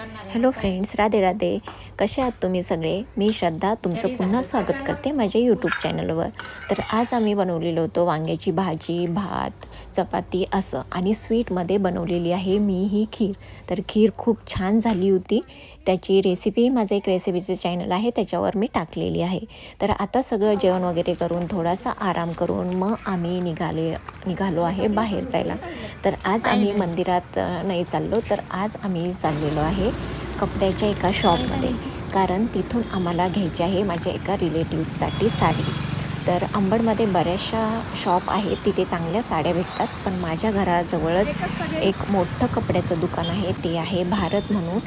Hello friends Radhe Radhe. कसे आहात तुम्ही सगळे? मी श्रद्धा तुमचं पुन्हा स्वागत करते माझ्या यूट्यूब चॅनलवर तर आज आम्ही बनवलेलं होतं वांग्याची भाजी भात चपाती असं. आणि स्वीटमध्ये बनवलेली आहे मी ही खीर. तर खीर खूप छान झाली होती. त्याची रेसिपी माझं एक रेसिपीचं चॅनल आहे त्याच्यावर मी टाकलेली आहे. तर आता सगळं जेवण वगैरे करून थोडासा आराम करून मग आम्ही निघाले निघालो आहे बाहेर जायला. तर आज आम्ही मंदिरात नाही चाललो. तर आज आम्ही चाललेलो आहे कपड्याच्या एका शॉपमध्ये. कारण तिथून आम्हाला घ्यायची आहे माझ्या एका रिलेटिव्ससाठी साडी. तर अंबडमध्ये बऱ्याचशा शॉप आहेत तिथे चांगल्या साड्या भेटतात. पण माझ्या घराजवळच एक मोठं कपड्याचं दुकान आहे ते आहे भारत म्हणून.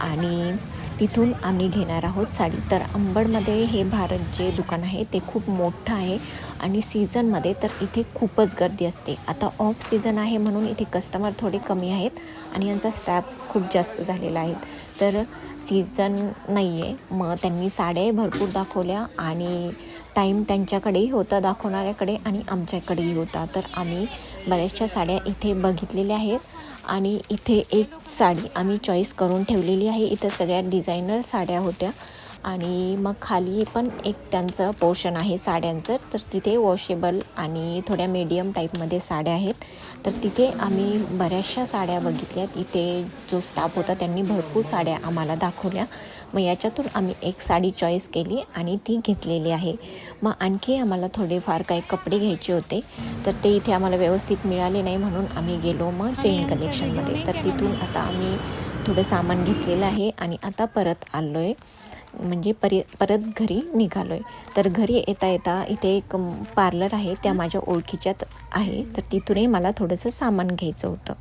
आणि तिथून आम्ही घेणार आहोत साडी. तर अंबडमध्ये हे भारत जे दुकान आहे ते खूप मोठं आहे आणि सीझनमध्ये तर इथे खूपच गर्दी असते. आता ऑफ सीझन आहे म्हणून इथे कस्टमर थोडे कमी आहेत आणि यांचा स्टॅफ खूप जास्त झालेला आहे. तर सीझन नाही आहे मग त्यांनी साड्याही भरपूर दाखवल्या आणि टाईम त्यांच्याकडेही होता दाखवणाऱ्याकडे आणि आमच्याकडेही होता. तर आम्ही बऱ्याचशा साड्या इथे बघितलेल्या आहेत. आणि इथे एक साडी आम्ही चॉईस करून ठेवलेली आहे. इथं सगळ्या डिझायनर साड्या होत्या. आणि मग खाली पण एक त्यांचं पोर्शन आहे साड्यांचं. तर तिथे वॉशेबल आणि थोड्या मीडियम टाईपमध्ये साड्या आहेत. तर तिथे आम्ही बऱ्याचशा साड्या बघितल्यात. इथे जो स्टाफ होता त्यांनी भरपूर साड्या आम्हाला दाखवल्या. मग याच्यातून आम्ही एक साडी चॉईस केली आणि ती घेतलेली आहे. मग आणखी आम्हाला थोडेफार काही कपडे घ्यायचे होते. तर ते इथे आम्हाला व्यवस्थित मिळाले नाही म्हणून आम्ही गेलो मग चेन कलेक्शनमध्ये तर तिथून आता आम्ही थोडं सामान घेतलेलं आहे आणि आता परत आलो आहे म्हणजे परि परत घरी निघालो आहे तर घरी येता येता इथे एक पार्लर आहे. त्या माझ्या ओळखीच्यात आहे. तर तिथूनही मला थोडंसं सामान घ्यायचं होतं.